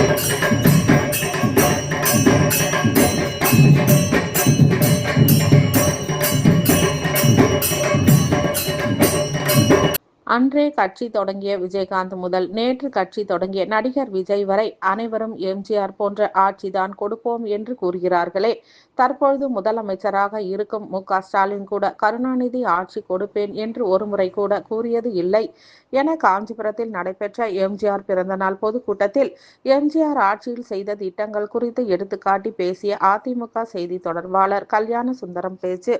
Thank you. அன்றே கட்சி தொடங்கிய விஜயகாந்த் முதல் நேற்று கட்சி தொடங்கிய நடிகர் விஜய் வரை அனைவரும் எம்ஜிஆர் போன்ற ஆட்சிதான் கொடுப்போம் என்று கூறுகிறார்களே. தற்பொழுது முதலமைச்சராக இருக்கும் மு. க. ஸ்டாலின் கூட கருணாநிதி ஆட்சி கொடுப்பேன் என்று ஒருமுறை கூட கூறியது இல்லை. என காஞ்சிபுரத்தில் நடைபெற்ற எம்ஜிஆர் பிறந்தநாள் பொதுக்கூட்டத்தில் எம்ஜிஆர் ஆட்சியில் செய்த திட்டங்கள் குறித்து எடுத்துக்காட்டி பேசிய அதிமுக செய்தி தொடர்பாளர் கல்யாண சுந்தரம் பேச்சு.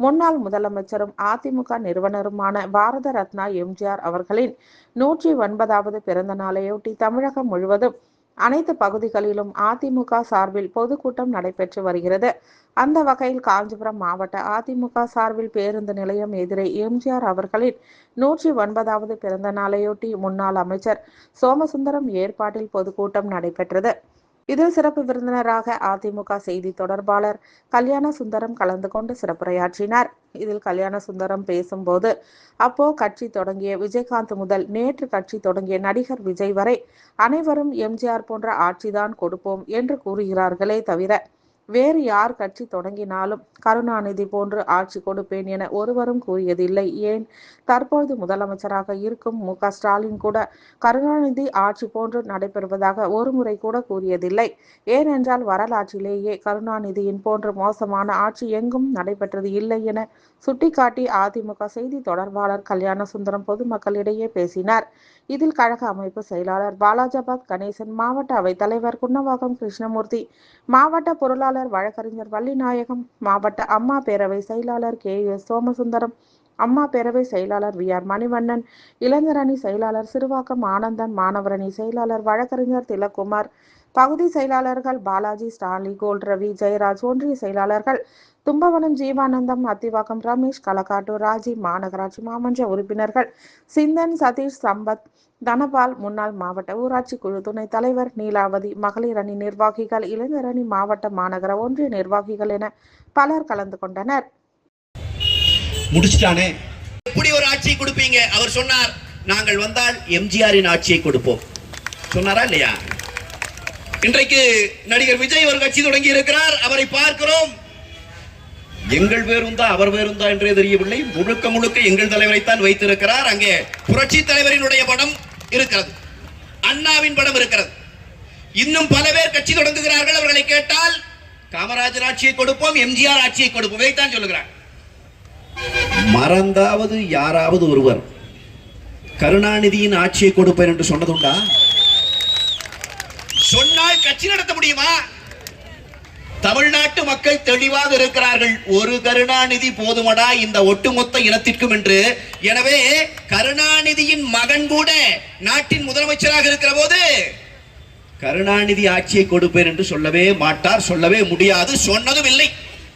முன்னாள் முதலமைச்சரும் அதிமுக நிறுவனருமான பாரத ரத்னா எம். எம்ஜிஆர் அவர்களின் நூற்றி ஒன்பதாவது பிறந்த நாளையொட்டி தமிழகம் முழுவதும் அனைத்து பகுதிகளிலும் அதிமுக சார்பில் பொதுக்கூட்டம் நடைபெற்று வருகிறது. அந்த வகையில் காஞ்சிபுரம் மாவட்ட அதிமுக சார்பில் பேருந்து நிலையம் எதிரே எம்ஜிஆர் அவர்களின் நூற்றி ஒன்பதாவது பிறந்த நாளையொட்டி முன்னாள் அமைச்சர் சோமசுந்தரம் ஏற்பாட்டில் பொதுக்கூட்டம் நடைபெற்றது. இதில் சிறப்பு விருந்தினராக அதிமுக செய்தி தொடர்பாளர் கல்யாண சுந்தரம் கலந்து கொண்டு சிறப்புரையாற்றினார். இதில் கல்யாண சுந்தரம் பேசும்போது அப்போ கட்சி தொடங்கிய விஜயகாந்த் முதல் நேற்று கட்சி தொடங்கிய நடிகர் விஜய் வரை அனைவரும் எம்ஜிஆர் போன்ற ஆட்சிதான் கொடுப்போம் என்று கூறுகிறார்களே தவிர வேறு யார் கட்சி தொடங்கினாலும் கருணாநிதி போன்று ஆட்சி கொடுப்பேன் என ஒருவரும் கூறியதில்லை. ஏன்? தற்பொழுது முதலமைச்சராக இருக்கும் மு. ஸ்டாலின் கூட கருணாநிதி ஆட்சி போன்று நடைபெறுவதாக ஒரு முறை கூட கூறியதில்லை. ஏனென்றால் வரலாற்றிலேயே கருணாநிதியின் போன்ற மோசமான ஆட்சி எங்கும் நடைபெற்றது இல்லை என சுட்டிக்காட்டி அதிமுக செய்தி தொடர்பாளர் கல்யாண சுந்தரம் பொதுமக்களிடையே பேசினார். இதில் கழக அமைப்பு செயலாளர் பாலாஜாபாத் கணேசன் மாவட்ட அவைத் தலைவர் குன்னவாகம் கிருஷ்ணமூர்த்தி மாவட்ட பொருளாளர் வழக்கறிஞர் வள்ளிநாயகம் மாவட்ட அம்மா பேரவை செயலாளர் கே. எஸ். சோமசுந்தரம் அம்மா பேரவை செயலாளர் வி. ஆர். மணிவண்ணன் இளைஞரணி செயலாளர் சிறுவாக்கம் ஆனந்தன் மாணவரணி செயலாளர் வழக்கறிஞர் திலக்குமார் பகுதி செயலாளர்கள் பாலாஜி ஸ்டாலி கோல்ரவி ரவி ஜெயராஜ் ஒன்றிய செயலாளர்கள் தும்பவனம் ஜீவானந்தம் அத்திவாக்கம் ரமேஷ் களக்காட்டு ராஜி மாநகராட்சி மாமன்ற உறுப்பினர்கள் சிந்தன் சதீஷ் சம்பத் தனபால் முன்னாள் மாவட்ட ஊராட்சி குழு துணைத் தலைவர் நீலாவதி மகளிர் அணி நிர்வாகிகள் இளைஞர் அணி மாவட்ட மாநகர ஒன்றிய நிர்வாகிகள் என பலர் கலந்து கொண்டனர். முடிச்சிட்டானே? எப்படி ஒரு ஆட்சியை கொடுப்பீங்க. அவர் சொன்னார் நாங்கள் வந்தால் எம்ஜிஆரின் ஆட்சியை கொடுப்போம். சொன்னாரா இல்லையா? இன்றைக்கு நடிகர் விஜய் ஒரு கட்சி தொடங்கி இருக்கிறார். அவரை பார்க்கிறோம். எங்கள் பேருந்தா அவர் பேருந்தா என்றே தெரியவில்லை. முழுக்க முழுக்க எங்கள் தலைவரைத்தான் வைத்திருக்கிறார். அங்கே புரட்சி தலைவரினுடைய படம் இருக்கிறது. அண்ணாவின் படம் இருக்கிறது. இன்னும் பல பேர் கட்சி தொடங்குகிறார்கள். அவர்களை கேட்டால் காமராஜர் ஆட்சியை கொடுப்போம் எம்ஜிஆர் ஆட்சியை கொடுப்போம். இதைத்தான் சொல்லுகிறார். மறந்தாவது யாராவது ஒருவர் கருணாநிதியின் ஆட்சியை கொடுப்பேன் என்று சொன்னதுண்டா? சொன்னால் கட்சி நடத்த முடியுமா? தமிழ்நாட்டு மக்கள் தெளிவாக இருக்கிறார்கள். ஒரு கருணாநிதி போதுமடா இந்த ஒட்டுமொத்த இனத்திற்கும் என்று. எனவே கருணாநிதியின் மகன் கூட நாட்டின் முதலமைச்சராக இருக்கிற போது கருணாநிதி ஆட்சியை கொடுப்பேன் என்று சொல்லவே மாட்டார் சொல்லவே முடியாது சொன்னதும் இல்லை.